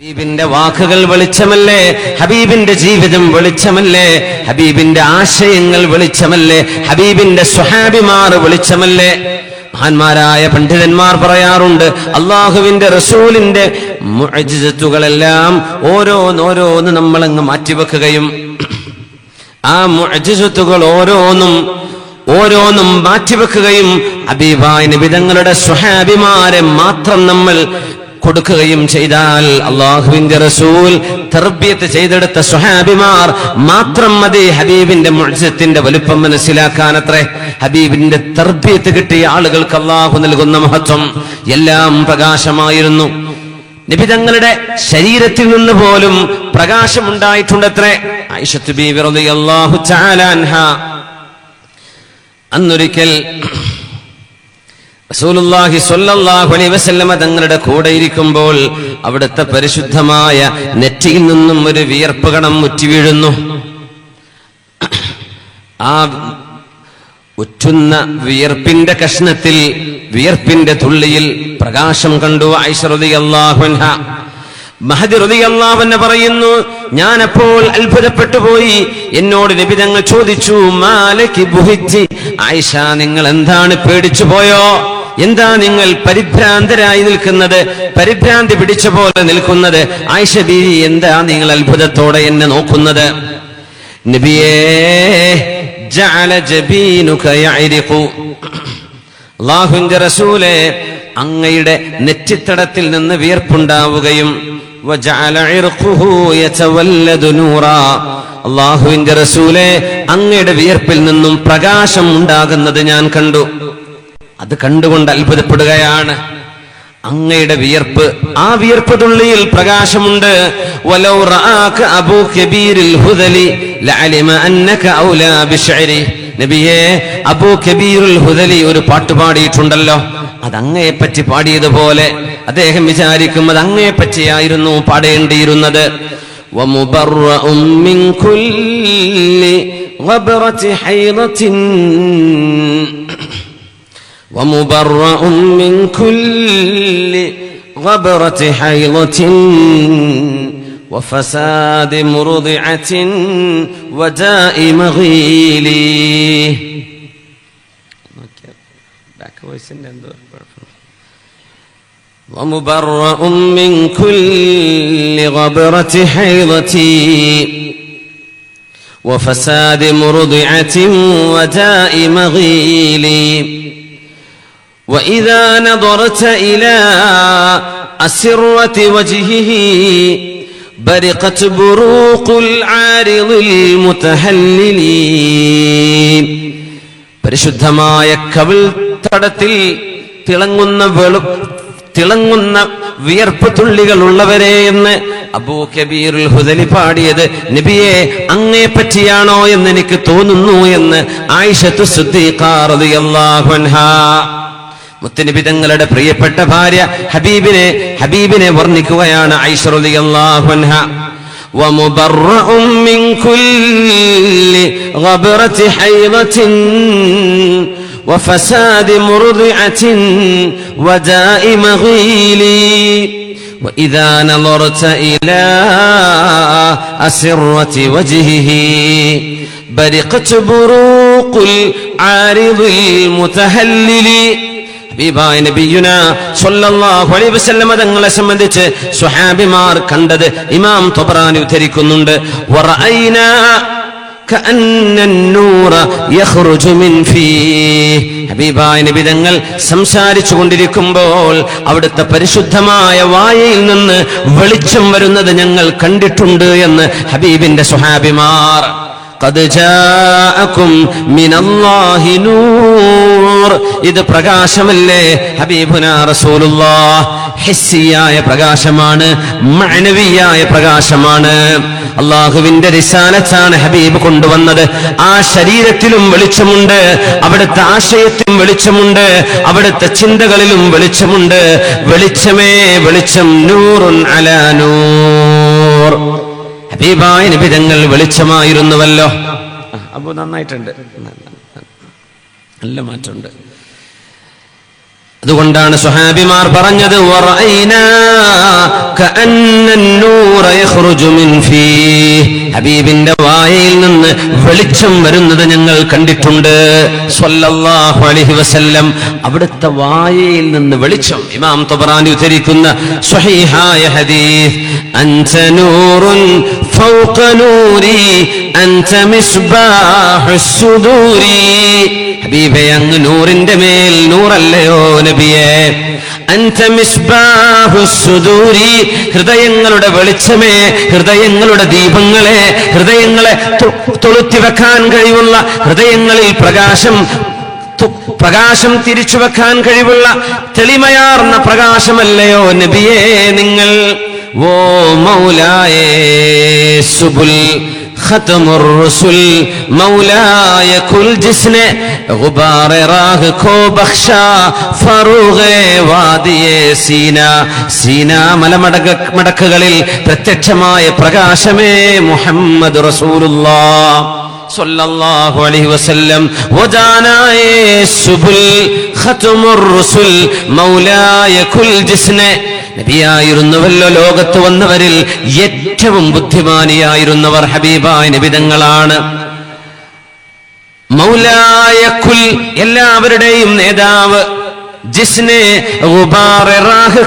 ഹബീബിന്റെ വാക്കുകൾ വെളിച്ചമല്ലേ? ഹബീബിന്റെ ജീവിതം വെളിച്ചമല്ലേ? ഹബീബിന്റെ ആശയങ്ങൾ വെളിച്ചമല്ലേ? ഹബീബിന്റെ സ്വഹാബിമാർ വെളിച്ചമല്ലേ? മഹാന്മാരായ പണ്ഡിതന്മാർ പറയാറുണ്ട് അള്ളാഹുവിന്റെ റസൂലിന്റെ മുഅ്ജിസത്തുകളെല്ലാം ഓരോന്നോരോന്ന് നമ്മളങ്ങ് മാറ്റിവെക്കുകയും ആ മുഅ്ജിസത്തുകൾ ഓരോന്നും ഓരോന്നും മാറ്റിവെക്കുകയും അബീബായ നിബിതങ്ങളുടെ സ്വഹാബിമാരെ മാത്രം നമ്മൾ കൊടുക്കുകയും ചെയ്താൽ അള്ളാഹുവിന്റെ റസൂൽ തർബിയത്ത് ചെയ്തെടുത്ത സ്വഹാബിമാർ മാത്രം മതി ഹബീബിന്റെ മത്സ്യത്തിന്റെ വലുപ്പം മനസ്സിലാക്കാൻ മനസ്സിലാക്കാനത്രേ. ഹബീബിന്റെ തർബിയത്ത് കിട്ടിയ ആളുകൾക്ക് അള്ളാഹു നൽകുന്ന മഹത്വം എല്ലാം പ്രകാശമായിരുന്നു. നബി തങ്ങളുടെ ശരീരത്തിൽ നിന്ന് പോലും പ്രകാശമുണ്ടായിട്ടുണ്ടത്രേ. ഐഷത്ത് ബി റളിയല്ലാഹു തആല അൻഹ. അന്നൊരിക്കൽ റസൂലുള്ളാഹി സ്വല്ലല്ലാഹു അലൈഹി വസല്ലമ തങ്ങളുടെ കൂടെ ഇരിക്കുമ്പോൾ അവിടുത്തെ പരിശുദ്ധമായ നെറ്റിയിൽ നിന്നും ഒരു വിയർപ്പ് കണം ഉറ്റുവീഴുന്നു വീഴുന്നു. ആ ഉറ്റുന്ന വിയർപ്പിന്റെ കഷ്ണത്തിൽ വിയർപ്പിന്റെ തുള്ളിയിൽ പ്രകാശം കണ്ടു ഐശ്വതി അള്ളാഹുൻഹ പറയുന്നു ഞാൻ അപ്പോൾ അത്ഭുതപ്പെട്ടു പോയി. എന്നോട് നിബിതങ്ങൾ ചോദിച്ചു മാലയ്ക്ക് ബുഹിജി? ആയിഷ നിങ്ങൾ എന്താണ് പേടിച്ചു പോയോ? എന്താ നിങ്ങൾ പരിഭ്രാന്തരായി നിൽക്കുന്നത്? പരിഭ്രാന്തി പിടിച്ച പോലെ നിൽക്കുന്നത്. ആയിഷ ബീവി എന്താ നിങ്ങൾ അത്ഭുതത്തോടെ എന്നെ നോക്കുന്നത്? നബിയേ അങ്ങയുടെ നെറ്റിത്തടത്തിൽ നിന്ന് വിയർപ്പുണ്ടാവുകയും. അള്ളാഹുവിന്റെ റസൂലെ അങ്ങയുടെ വിയർപ്പിൽ നിന്നും പ്രകാശം ഉണ്ടാകുന്നത് ഞാൻ കണ്ടു. അത് കണ്ടുകൊണ്ട് അത്ഭുതപ്പെടുകയാണ്. അങ്ങയുടെ വിയർപ്പ് ആ വിയർപ്പ് തുള്ളിയിൽ പ്രകാശമുണ്ട്. നബിയേ അബൂ കബീറുൽ ഹുദലി ഒരു പാട്ട് പാടിയിട്ടുണ്ടല്ലോ. അത് അങ്ങയെ പറ്റി പാടിയതുപോലെ അദ്ദേഹം വിചാരിക്കും അത് അങ്ങയെ പറ്റിയായിരുന്നു പാടേണ്ടിയിരുന്നത് ومبرأ من كل غبرة حيضة وفساد مرضعة وداء مغيل. ومبرأ من كل غبرة حيضة وفساد مرضعة وداء مغيل. وإذا نظرت إلى أسرة وجهه برقت بروق العارض المتهلل പരിശുദ്ധമായ കവിൾ തടത്തിൽ തിളങ്ങുന്ന വെളു തിളങ്ങുന്ന വിയർപ്പ് തുള്ളികൾ ഉള്ളവരെ എന്ന് അബൂ കബീറുൽ ഹുദലി പാടിയത് നബിയെ അങ്ങേ പറ്റിയാണോ എന്ന് എനിക്ക് തോന്നുന്നു എന്ന് ആയിഷത്തു റളിയല്ലാഹു അൻഹാ മുത്തനബി തങ്ങളുടെ പ്രിയപ്പെട്ട ഭാര്യ ഹബീബിനെ ഹബീബിനെ വർണ്ണിക്കുകയാണ് ഐഷ റളിയല്ലാഹു അൻഹ ومبرأ من كل غبرة حيضة وفساد مرضعة وداء مغيل وإذا نظرت إلى أسرة وجهه برقت بروق العارض المتهلل ഹബീബായ നബിയുന സ്വല്ലല്ലാഹു അലൈഹി വസല്ലമ തങ്ങളെ സംബന്ധിച്ച് സ്വഹാബിമാർ കണ്ടത് ഇമാം തൊബറാനി ഉദ്ധരിക്കുന്നുണ്ട് വറഅയ്ന كأن النور يخرج من فيه ഹബീബായ നബി തങ്ങൾ സംസാരിച്ചു കൊണ്ടിരിക്കുമ്പോൾ അവിടുത്തെ പരിശുദ്ധമായ വായയിൽ നിന്ന് വെളിച്ചം വരുന്നത് ഞങ്ങൾ കണ്ടിട്ടുണ്ട് എന്ന് ഹബീബിന്റെ സ്വഹാബിമാർ قد جاءكم من الله نور ഇത് പ്രകാശമല്ലേ? ഹബീബുന റസൂലുള്ള ഹിസ്സിയായ പ്രകാശമാണ് മഅനവിയായ പ്രകാശമാണ്. അള്ളാഹുവിന്റെ റിസാലത്താണ് ഹബീബ് കൊണ്ടുവന്നത്. ആ ശരീരത്തിലും വെളിച്ചമുണ്ട് അവിടുത്തെ ആശയത്തിലും വെളിച്ചമുണ്ട് അവിടുത്തെ ചിന്തകളിലും വെളിച്ചമുണ്ട്. വെളിച്ചമേ വെളിച്ചം നൂറുൻ അലാ നൂർ. ഹബീബായ നിബിതങ്ങൾ വെളിച്ചമായിരുന്നുവല്ലോ. അപ്പൊ നന്നായിട്ടുണ്ട്. നല്ല മാറ്റമുണ്ട്. അതുകൊണ്ടാണ് സുഹാബിമാർ പറഞ്ഞത് ഹബീബിന്റെ വായയിൽ നിന്ന് വെളിച്ചം വരുന്നത് ഞങ്ങൾ കണ്ടിട്ടുണ്ട്. സ്വല്ലല്ലാഹു അലൈഹി വസല്ലം അവിടുത്തെ വായയിൽ നിന്ന് വെളിച്ചം. ഇമാം തബറാനി ഉദ്ധരിക്കുന്ന സ്വഹീഹായ ഹദീസ് അൻസ നൂറുൻ ഫൗഖ നൂരി ഹബീബെ അങ്ങ് നൂറിന്റെ മേൽ നൂറല്ലയോ നബിയെ ഹൃദയങ്ങളുടെ വെളിച്ചമേ ഹൃദയങ്ങളുടെ ദീപങ്ങളെ ഹൃദയങ്ങളെ തൊളുത്തി വെക്കാൻ കഴിവുള്ള ഹൃദയങ്ങളിൽ പ്രകാശം പ്രകാശം തിരിച്ചു വെക്കാൻ കഴിവുള്ള തെളിമയാർന്ന പ്രകാശമല്ലയോ നബിയേ നിങ്ങൾ? ഓ മൗലായേ സുബുൽ ختم الرسل مولاي كل جسن غبار راہ کو بخشا ഫറൂഖ വാദിയെ സീന സീന മലമടക മടക്കുകളിൽ പ്രത്യക്ഷമായ പ്രകാശമേ മുഹമ്മദ് റസൂലുള്ളാ സല്ലല്ലാഹു അലൈഹി വസല്ലം വജാനായ സുബുൽ ഖത്മുർ റുസുൽ മൗലായ കുൽ ജിസ്നെ നബിയായിരുന്നുവല്ലോ ലോകത്ത് വന്നവരിൽ ഏറ്റവും ബുദ്ധിമാനിയായിരുന്നവർ ഹബീബായ നിബിതങ്ങളാണ്. മൗലായ കുൽ എല്ലാവരുടെയും നേതാവ് ജിസ്നെ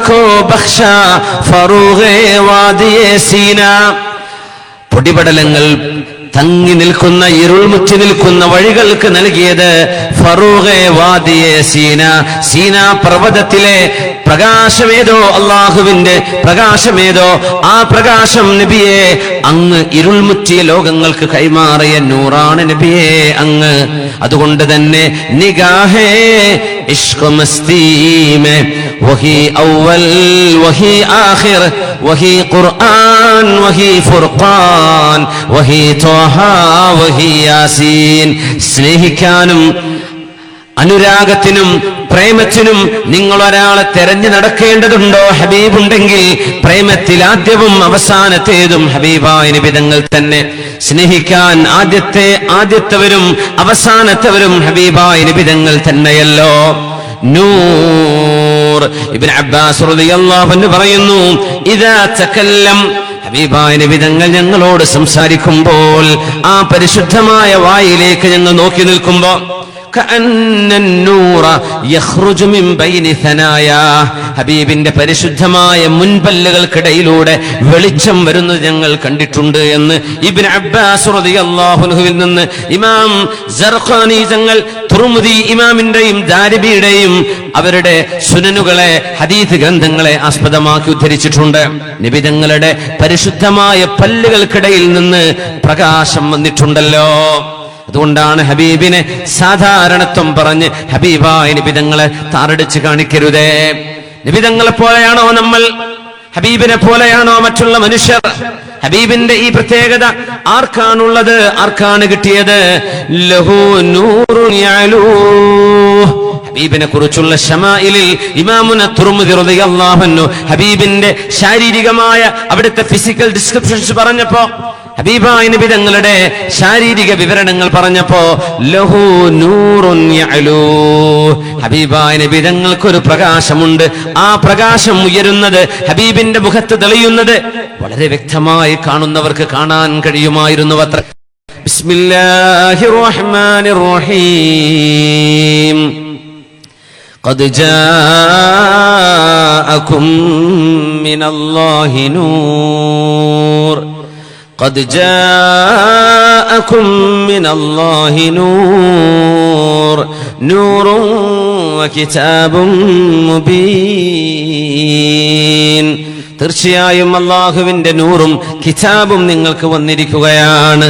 കോ വാദിയ പൊടിപടലങ്ങൾ തങ്ങി നിൽക്കുന്ന ഇരുൾമുറ്റി നിൽക്കുന്ന വഴികൾക്ക് നൽകിയത് ഫറൂഖെ വാദിയെ സീന. സീന പർവതത്തിലെ പ്രകാശമേതോ അള്ളാഹുവിന്റെ പ്രകാശമേതോ ആ പ്രകാശം നബിയെ അങ്ങ് ഇരുൾമുറ്റിയ ലോകങ്ങൾക്ക് കൈമാറിയ നൂറാണ് നബിയെ അങ്ങ്. അതുകൊണ്ട് തന്നെ നിഗാഹേ ഇഷ്ക് മസ്തീമെ വഹി ഔവൽ വഹി ആഖിർ വഹി ഖുർആൻ വഹി ഫുർഖാൻ വഹി ത്വഹ വഹി യാസീൻ. സ്നേഹിക്കാനും അനുരാഗത്തിനും പ്രേമത്തിനും നിങ്ങൾ ഒരാളെ തെരഞ്ഞു നടക്കേണ്ടതുണ്ടോ ഹബീബുണ്ടെങ്കിൽ പ്രേമത്തിൽ ആദ്യവും അവസാനത്തേതും ഹബീബായ നിബിതങ്ങൾ തന്നെ സ്നേഹിക്കാൻ ആദ്യത്തെ ആദ്യത്തവരും അവസാനത്തവരും ഹബീബായ നിബിതങ്ങൾ തന്നെയല്ലോ. നൂർ ഇബിൻ അബ്ബാസ് പറയുന്നു ഇതാ തകല്ലം. ഹബീബായ വിധങ്ങൾ ഞങ്ങളോട് സംസാരിക്കുമ്പോൾ ആ പരിശുദ്ധമായ വായിലേക്ക് ഞങ്ങൾ നോക്കി നിൽക്കുമ്പോൾ ഹബീബിന്റെ പരിശുദ്ധമായ മുൻപല്ലുകൾക്കിടയിലൂടെ വെളിച്ചം വരുന്നത് ഞങ്ങൾ കണ്ടിട്ടുണ്ട് എന്ന് ഇബിൻ അബ്ബാസ് അള്ളാഹുനുഹുവിൽ നിന്ന് ഇമാം തങ്ങൾ തുറമുദി ഇമാമിന്റെയും ദാരിബിയുടെയും അവരുടെ സുനനുകളെ ഹദീത് ഗ്രന്ഥങ്ങളെ ആസ്പദമാക്കി ഉദ്ധരിച്ചിട്ടുണ്ട്. നിബിധങ്ങളുടെ പരിശുദ്ധമായ പല്ലുകൾക്കിടയിൽ നിന്ന് പ്രകാശം വന്നിട്ടുണ്ടല്ലോ. അതുകൊണ്ടാണ് ഹബീബിനെ സാധാരണത്വം പറഞ്ഞ് ഹബീബായ നിബിതങ്ങളെ താറടിച്ച് കാണിക്കരുതേ. നിബിതങ്ങളെ പോലെയാണോ നമ്മൾ? ഹബീബിനെ പോലെയാണോ മറ്റുള്ള മനുഷ്യർ? ഹബീബിന്റെ ഈ പ്രത്യേകത ആർക്കാണുള്ളത്? ആർക്കാണ് കിട്ടിയത്? ലഹു നൂറു. ഹബീബിനെ കുറിച്ചുള്ള ഷമായിലിൽ ഇമാമുന തുറമുതി റളിയല്ലാഹു അൻഹു ഹബീബിന്റെ ശാരീരികമായ അവിടുത്തെ ഫിസിക്കൽ ഡിസ്ക്രിപ്ഷൻസ് പറഞ്ഞപ്പോ ഹബീബായ നബി തങ്ങളുടെ ശാരീരിക വിവരണങ്ങൾ പറഞ്ഞപ്പോ ലഹു നൂറുൻ. ഹബീബായ നബി തങ്ങൾക്കൊരു പ്രകാശമുണ്ട്. ആ പ്രകാശം ഉയരുന്നത് ഹബീബിന്റെ മുഖത്ത് തെളിയുന്നത് വളരെ വ്യക്തമായി കാണുന്നവർക്ക് കാണാൻ കഴിയുമായിരുന്നു അത്ര ബിസ്മില്ലാഹിർ റഹ്മാനിർ റഹീം. قد جاءكم من الله نور. قد جاءكم من الله نور. نور وكتاب مبين. തീർച്ചയായും അള്ളാഹുവിന്റെ നൂറും കിതാബും നിങ്ങൾക്ക് വന്നിരിക്കുകയാണ്.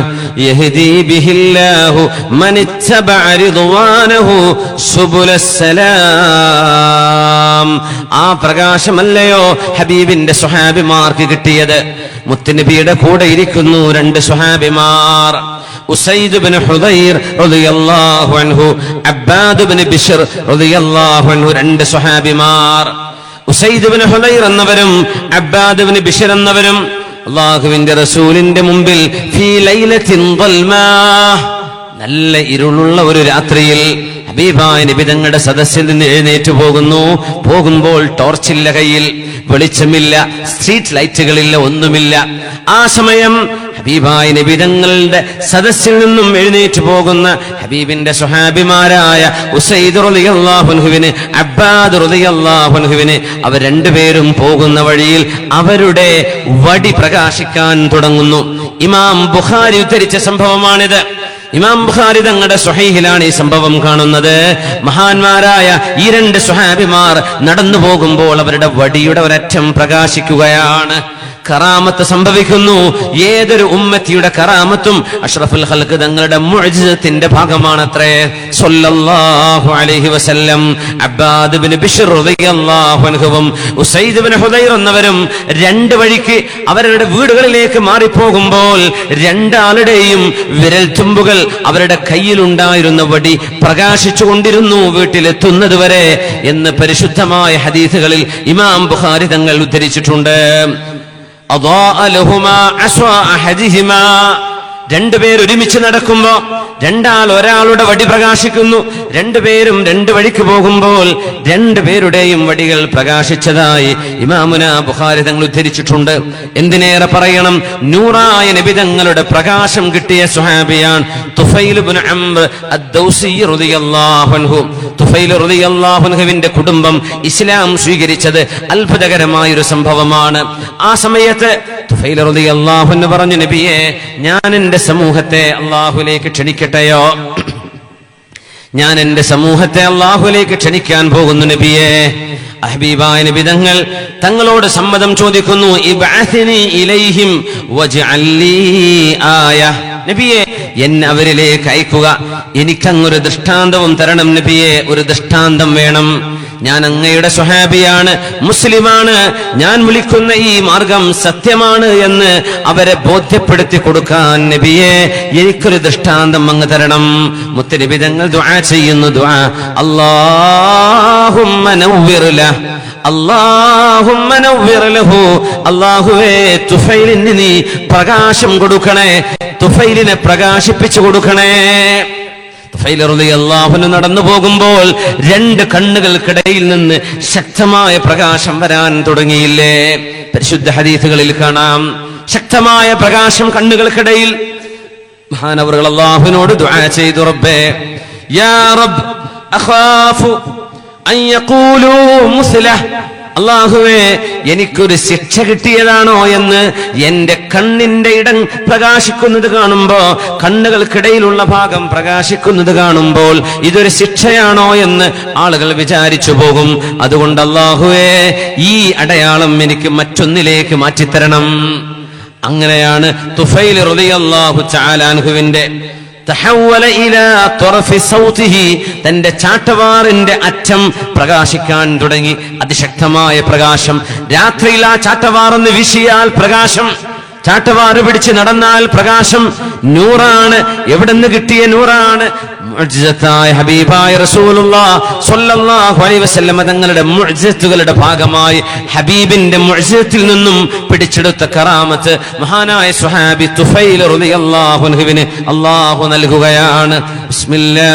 ആ പ്രകാശമല്ലയോ ഹബീബിന്റെ സുഹാബിമാർക്ക് കിട്ടിയത്? മുത്തുനബിയുടെ കൂടെ ഇരിക്കുന്നു രണ്ട് സുഹാബിമാർ ഉസൈദ് ബിൻ ഹുദൈർ റളിയല്ലാഹു അൻഹു അബ്ബാദ് ബിൻ ബിശ്ർ റളിയല്ലാഹു അൻഹു രണ്ട് സുഹാബിമാർ ഉസൈദ് ഹുലൈർ എന്നവരും അബ്ബാദ് ബിൻ ബിശ്ർ എന്നവരും അള്ളാഹുവിന്റെ റസൂലിന്റെ മുമ്പിൽ ഫീ ലൈലത്തിൻ നല്ല ഇരുളുള്ള ഒരു രാത്രിയിൽ ഹബീബായ നിബിതങ്ങളുടെ സദസ്സിൽ നിന്ന് എഴുന്നേറ്റ് പോകുന്നു. പോകുമ്പോൾ ടോർച്ചില്ല കയ്യിൽ വെളിച്ചമില്ല സ്ട്രീറ്റ് ലൈറ്റുകളില്ല ഒന്നുമില്ല. ആ സമയം ഹബീബായ നിബിതങ്ങളുടെ സദസ്സിൽ നിന്നും എഴുന്നേറ്റ് പോകുന്ന ഹബീബിന്റെ സുഹാബിമാരായ ഉസൈദ് റളിയല്ലാഹുവിന് അബ്ബാദ് റളിയല്ലാഹുവിന് അവർ രണ്ടുപേരും പോകുന്ന വഴിയിൽ അവരുടെ വടി പ്രകാശിക്കാൻ തുടങ്ങുന്നു. ഇമാം ബുഖാരി ഉദ്ധരിച്ച സംഭവമാണിത്. ഇമാം ബുഖാരി തങ്ങളുടെ സുഹൈഹിലാണ് ഈ സംഭവം കാണുന്നത്. മഹാന്മാരായ ഈ രണ്ട് സുഹാബിമാർ നടന്നു പോകുമ്പോൾ അവരുടെ വടിയുടെ ഒരറ്റം പ്രകാശിക്കുകയാണ്. കറാമത്ത് സംഭവിക്കുന്നു. ഏതൊരു ഉമ്മത്തിയുടെ കറാമത്തും അഷ്റഫുൽ ഹൽക്ക് തങ്ങളുടെ മുഅ്ജിസത്തിന്റെ ഭാഗമാണത്രേ. അലൈഹി വസല്ലം. Abbad bin Bishr Usaid Hudair എന്നവരും രണ്ട് വഴിക്ക് അവരുടെ വീടുകളിലേക്ക് മാറിപ്പോകുമ്പോൾ രണ്ടാളുടെയും വിരൽ തുമ്പുകൾ അവരുടെ കയ്യിലുണ്ടായിരുന്ന വടി പ്രകാശിച്ചു കൊണ്ടിരുന്നു വീട്ടിലെത്തുന്നത് വരെ എന്ന് പരിശുദ്ധമായ ഹദീസുകളിൽ ഇമാം ബുഖാരി തങ്ങൾ ഉദ്ധരിച്ചിട്ടുണ്ട്. أضاء لهما عصا أحدهما. രണ്ടുപേർ ഒരുമിച്ച് നടക്കുമ്പോ രണ്ടാൾ ഒരാളുടെ വടി പ്രകാശിക്കുന്നു. രണ്ടുപേരും രണ്ട് വഴിക്ക് പോകുമ്പോൾ രണ്ടുപേരുടെയും വടികൾ പ്രകാശിച്ചതായി ഇമാമുന ബുഹാരി തങ്ങൾ ഉദ്ധരിച്ചിട്ടുണ്ട്. എന്തിനേറെ പറയണം? നൂറായ നിബിതങ്ങളുടെ പ്രകാശം കിട്ടിയ സുഹാബിയാൻ അൻഹുവിന്റെ കുടുംബം ഇസ്ലാം സ്വീകരിച്ചത് അത്ഭുതകരമായ ഒരു സംഭവമാണ്. ആ സമയത്ത് റളിയല്ലാഹു അൻഹു പറഞ്ഞു നബിയെ ഞാൻ എന്റെ സമൂഹത്തെ അള്ളാഹുലേക്ക് ക്ഷണിക്കട്ടെയോ? ഞാൻ എന്റെ സമൂഹത്തെ അള്ളാഹുലേക്ക് ക്ഷണിക്കാൻ പോകുന്നു നബിയെ. അഹബീബായ നബിതങ്ങൾ തങ്ങളോട് സമ്മതം ചോദിക്കുന്നു ഇലൈഹിം നബിയെ എന്നെ അവരിലേക്ക് അയക്കുക. എനിക്കങ്ങൊരു ദൃഷ്ടാന്തവും തരണം നബിയെ. ഒരു ദൃഷ്ടാന്തം വേണം. ഞാൻ അങ്ങയുടെ സ്വഹാബിയാണ് മുസ്ലിമാണ്. ഞാൻ വിളിക്കുന്ന ഈ മാർഗം സത്യമാണ് എന്ന് അവരെ ബോധ്യപ്പെടുത്തി കൊടുക്കാൻ നബിയെ എനിക്കൊരു ദൃഷ്ടാന്തം അങ്ങ് തരണം. മുത്തനബി തങ്ങൾ ദുആ ചെയ്യുന്നു ദുആ. അല്ലാഹുമ്മ അല്ലാഹുവേ നീ പ്രകാശം കൊടുക്കണേ. തുഫൈലിനെ പ്രകാശിപ്പിച്ചു കൊടുക്കണേ. നടന്നു പോകുമ്പോൾ രണ്ട് കണ്ണുകൾക്കിടയിൽ നിന്ന് ശക്തമായ പ്രകാശം വരാൻ തുടങ്ങിയില്ലേ? പരിശുദ്ധ ഹദീസുകളിൽ കാണാം. ശക്തമായ പ്രകാശം കണ്ണുകൾക്കിടയിൽ. മഹാനവറുകൾ അള്ളാഹുവിനോട് ദുആ ചെയ്തു റബ്ബേ. യാ റബ്ബ് അഖാഫു അൻ യഖൂലു അള്ളാഹുവേ എനിക്കൊരു ശിക്ഷ കിട്ടിയതാണോ എന്ന് എന്റെ കണ്ണിന്റെ ഇടം പ്രകാശിക്കുന്നത് കാണുമ്പോ കണ്ണുകൾക്കിടയിലുള്ള ഭാഗം പ്രകാശിക്കുന്നത് കാണുമ്പോൾ ഇതൊരു ശിക്ഷയാണോ എന്ന് ആളുകൾ വിചാരിച്ചു പോകും. അതുകൊണ്ട് അള്ളാഹുവേ ഈ അടയാളം എനിക്ക് മറ്റൊന്നിലേക്ക് മാറ്റിത്തരണം. അങ്ങനെയാണ് തുഫൈൽ റളിയല്ലാഹു ചാലാൻഹുവിന്റെ തന്റെ ചാട്ടവാറിന്റെ അറ്റം പ്രകാശിക്കാൻ തുടങ്ങി. അതിശക്തമായ പ്രകാശം. രാത്രിയിൽ ആ ചാട്ടവാറെന്ന് വിശിയാൽ പ്രകാശം. ചാട്ടവാറ് പിടിച്ച് നടന്നാൽ പ്രകാശം. നൂറാണ്. എവിടെ നിന്ന് കിട്ടിയ നൂറാണ്? ഹബീബായ തങ്ങളുടെ മുഅ്ജിസത്തുകളുടെ ഭാഗമായി ഹബീബിന്റെ മുഅ്ജിസത്തിൽ നിന്നും പിടിച്ചെടുത്ത കറാമത്ത് മഹാനായ സ്വഹാബി തുഫൈൽ റളിയല്ലാഹു അള്ളാഹു നൽകുകയാണ്. ബിസ്മില്ലാ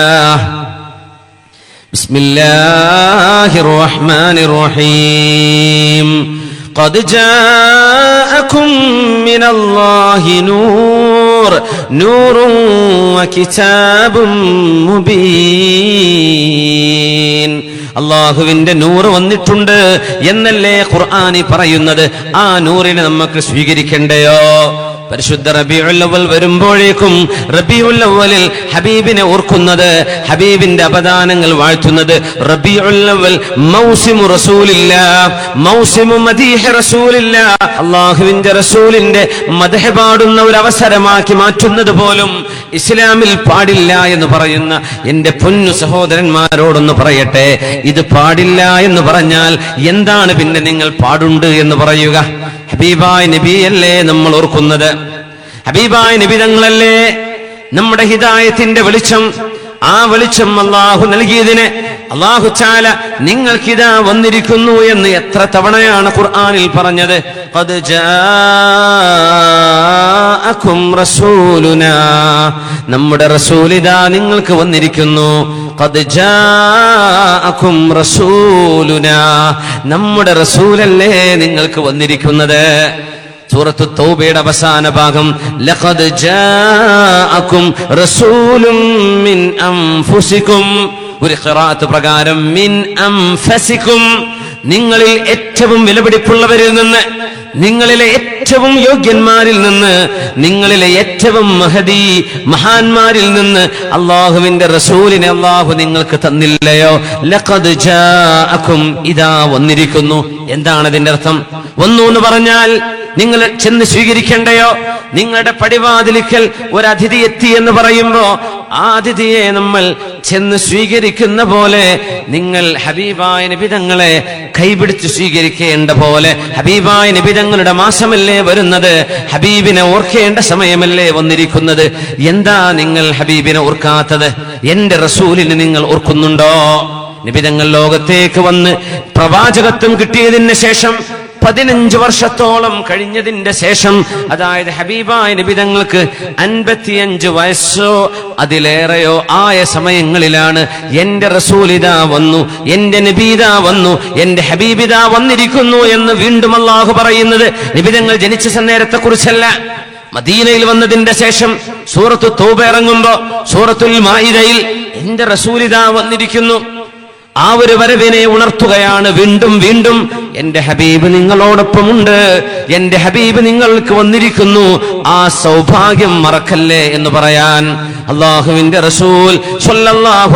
ബിസ്മില്ലാഹിർ റഹ്മാനിർ റഹീം. قد جاءكم من الله نور نور وكتاب مبين അള്ളാഹുവിന്റെ നൂറ് വന്നിട്ടുണ്ട് എന്നല്ലേ ഖുർആാനി പറയുന്നത് ആ നൂറിനെ നമുക്ക് സ്വീകരിക്കണ്ടയോ പരിശുദ്ധ റബിയുള്ളവൽ വരുമ്പോഴേക്കും റബിയുള്ളവലിൽ ഹബീബിനെ ഓർക്കുന്നത് ഹബീബിന്റെ അപദാനങ്ങൾ വാഴ്ത്തുന്നത് റബിയുള്ളവൽ മൗസിമു റസൂലില്ല മൗസിമു മദീഹ റസൂലില്ല. അള്ളാഹുവിന്റെ റസൂലിന്റെ മദഹ പാടുന്ന ഒരു അവസരമാക്കി മാറ്റുന്നത് പോലും ഇസ്ലാമിൽ പാടില്ല എന്ന് പറയുന്ന എന്റെ പൊന്നു സഹോദരന്മാരോടൊന്ന് പറയട്ടെ. ഇത് പാടില്ല എന്ന് പറഞ്ഞാൽ എന്താണ് പിന്നെ നിങ്ങൾ പാടുണ്ട് എന്ന് പറയുക? ഹബീബായ് നബിയല്ലേ നമ്മൾ ഓർക്കുന്നത്? ഹബീബായ നിബിതങ്ങളല്ലേ? നമ്മുടെ ഹിതായത്തിന്റെ വെളിച്ചം. ആ വെളിച്ചം അള്ളാഹു നൽകിയതിന് അള്ളാഹു ചാല നിങ്ങൾക്കിതാ വന്നിരിക്കുന്നു എന്ന് എത്ര തവണയാണ് ഖുർആാനിൽ പറഞ്ഞത്? "ഖദ് ജാഅകും റസൂലുനാ. നമ്മുടെ റസൂലിതാ നിങ്ങൾക്ക് വന്നിരിക്കുന്നു. നമ്മുടെ റസൂലല്ലേ നിങ്ങൾക്ക് വന്നിരിക്കുന്നത്? സൂറത്തു തൗബയുടെ അവസാന ഭാഗം ലഖദ് ജാഅകും റസൂലും മിൻ അൻഫുസിക്കും ഒരു പ്രകാരം മിൻ അൻഫസികും നിങ്ങളിൽ ഏറ്റവും വിലപിടിപ്പുള്ളവരിൽ നിന്ന് നിങ്ങളിലെ ഏറ്റവും യോഗ്യന്മാരിൽ നിന്ന് നിങ്ങളിലെ ഏറ്റവും മഹദി മഹാന്മാരിൽ നിന്ന് അള്ളാഹുവിന്റെ റസൂലിനെ അള്ളാഹു നിങ്ങൾക്ക് തന്നില്ലയോ? ലഖദ് ജാഅകും ഇതാ വന്നിരിക്കുന്നു. എന്താണ് അതിന്റെ അർത്ഥം? വന്നു എന്ന് പറഞ്ഞാൽ നിങ്ങൾ ചെന്ന് സ്വീകരിക്കണ്ടയോ? നിങ്ങളുടെ പടിവാതിലിക്കൽ ഒരു അതിഥി എത്തി എന്ന് പറയുമ്പോ ആ അതിഥിയെ നമ്മൾ ചെന്ന് സ്വീകരിക്കുന്ന പോലെ നിങ്ങൾ ഹബീബായ നിബിതങ്ങളെ കൈപിടിച്ച് സ്വീകരിക്കേണ്ട പോലെ ഹബീബായ നിബിതങ്ങളുടെ മാസമല്ലേ വരുന്നത്? ഹബീബിനെ ഓർക്കേണ്ട സമയമല്ലേ വന്നിരിക്കുന്നത്? എന്താ നിങ്ങൾ ഹബീബിനെ ഓർക്കാത്തത്? എന്റെ റസൂലിനെ നിങ്ങൾ ഓർക്കുന്നുണ്ടോ? നിബിതങ്ങൾ ലോകത്തേക്ക് വന്ന് പ്രവാചകത്വം കിട്ടിയതിന് ശേഷം പതിനഞ്ച് വർഷത്തോളം കഴിഞ്ഞതിന്റെ ശേഷം അതായത് ഹബീബായ നിബിതങ്ങൾക്ക് അൻപത്തിയഞ്ച് വയസ്സോ അതിലേറെയോ ആയ സമയങ്ങളിലാണ് എന്റെ റസൂലിത വന്നു എന്റെ നിബീത വന്നു എന്റെ ഹബീബിത വന്നിരിക്കുന്നു എന്ന് വീണ്ടും അള്ളാഹു പറയുന്നത് നിബിതങ്ങൾ ജനിച്ച സന്നേരത്തെ കുറിച്ചല്ല മദീനയിൽ വന്നതിന്റെ ശേഷം സൂറത്ത് തോബ ഇറങ്ങുമ്പോ സൂറത്തുൽ മായിരയിൽ എന്റെ റസൂലിത വന്നിരിക്കുന്നു. ആ ഒരു വരവിനെ ഉണർത്തുകയാണ് വീണ്ടും വീണ്ടും. എന്റെ ഹബീബ് നിങ്ങളോടൊപ്പമുണ്ട്. എന്റെ ഹബീബ് നിങ്ങൾക്ക് വന്നിരിക്കുന്നു. ആ സൗഭാഗ്യം മറക്കല്ലേ എന്ന് പറയാൻ അള്ളാഹുവിന്റെ റസൂൽ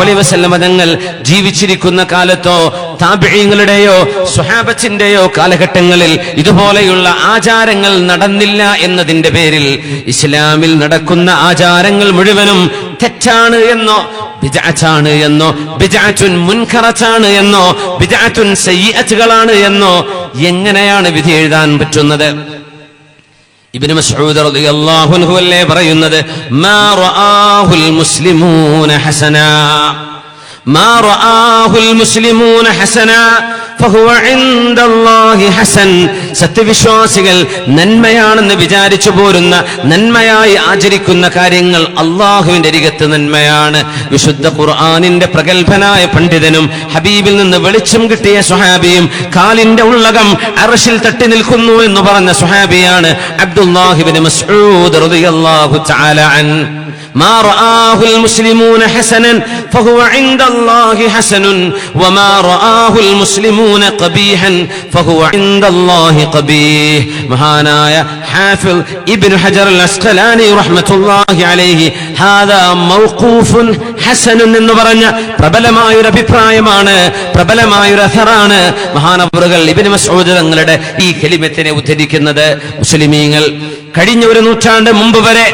അലൈഹി വസല്ലമ തങ്ങൾ ജീവിച്ചിരിക്കുന്ന കാലത്തോ താബിഈങ്ങളുടെയോ സുഹാബത്തിന്റെയോ കാലഘട്ടങ്ങളിൽ ഇതുപോലെയുള്ള ആചാരങ്ങൾ നടന്നില്ല എന്നതിന്റെ പേരിൽ ഇസ്ലാമിൽ നടക്കുന്ന ആചാരങ്ങൾ മുഴുവനും തെറ്റാണ് എന്നോ ബിജാറ്റാണ് എന്നോ ബിജാറ്റുൻ മുൻഖറച്ചാണ് എന്നോ ബിജാറ്റുൻ സയ്യത്തുകളാണ് എന്നോ എങ്ങനെയാണ് വിധി എഴുതാൻ പറ്റുന്നത്? ഇബ്നു മസ്ഊദ് റളിയല്ലാഹു അൻഹു അല്ലേ പറയുന്നത് മാ റആഹുൽ മുസ്ലിമൂന ഹസനാ. മാ റആഹുൽ മുസ്ലിമൂന ഹസനാ സത്യവിശ്വാസികൾ നന്മയാണെന്ന് വിചാരിച്ചു പോരുന്ന നന്മയായി ആചരിക്കുന്ന കാര്യങ്ങൾ അള്ളാഹുവിന്റെ അരികത്ത് നന്മയാണ്. വിശുദ്ധ ഖുർആാനിന്റെ പ്രഗത്ഭനായ പണ്ഡിതനും ഹബീബിൽ നിന്ന് വെളിച്ചം കിട്ടിയ സുഹാബിയും കാലിന്റെ ഉള്ളകം അറഷിൽ തട്ടി നിൽക്കുന്നു എന്ന് പറഞ്ഞ സുഹാബിയാണ് അബ്ദുല്ലാഹിബിൻ മസ്ഊദ് റളിയല്ലാഹു തആല അൻ ما رآه المسلمون حسنا فهو عند الله حسن وما رآه المسلمون قبيحا فهو عند الله قبيح മഹാനായ ഹാഫിൽ ഇബ്നു ഹജർ അൽ അസ്ഖലാനി റഹ്മത്തുള്ളാഹി അലൈഹി ഹാദാ മൗഖൂഫുൻ ഹസനുൻ എന്ന് പറഞ്ഞ പ്രബലമായ ഒരു അഭിപ്രായമാണ് പ്രബലമായ ഒരു അഥറാണ് മഹാനവറുകൾ ഇബ്നു മസ്ഊദ് തങ്ങളുടെ ഈ കലിമത്തിനെ ഉദ്ധരിക്കുന്നത് മുസ്ലിമീങ്ങൾ കഴിഞ്ഞ ഒരു നൂറ്റാണ്ട് മുമ്പ് വരെ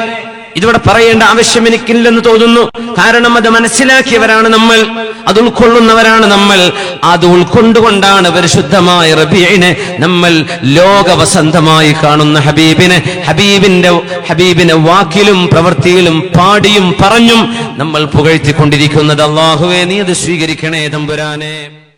ഇതിവിടെ പറയേണ്ട ആവശ്യം എനിക്കില്ലെന്ന് തോന്നുന്നു. കാരണം അത് മനസ്സിലാക്കിയവരാണ് നമ്മൾ. അത് ഉൾക്കൊള്ളുന്നവരാണ് നമ്മൾ. അത് ഉൾക്കൊണ്ടുകൊണ്ടാണ് പരിശുദ്ധമായ റബീനെ നമ്മൾ ലോകവസന്തമായി കാണുന്ന ഹബീബിനെ. ഹബീബിന്റെ ഹബീബിനെ വാക്കിലും പ്രവൃത്തിയിലും പാടിയും പറഞ്ഞും നമ്മൾ പുകഴ്ത്തിക്കൊണ്ടിരിക്കുന്നത്. അള്ളാഹുവേ നീ അത് സ്വീകരിക്കണേ തമ്പുരാനെ.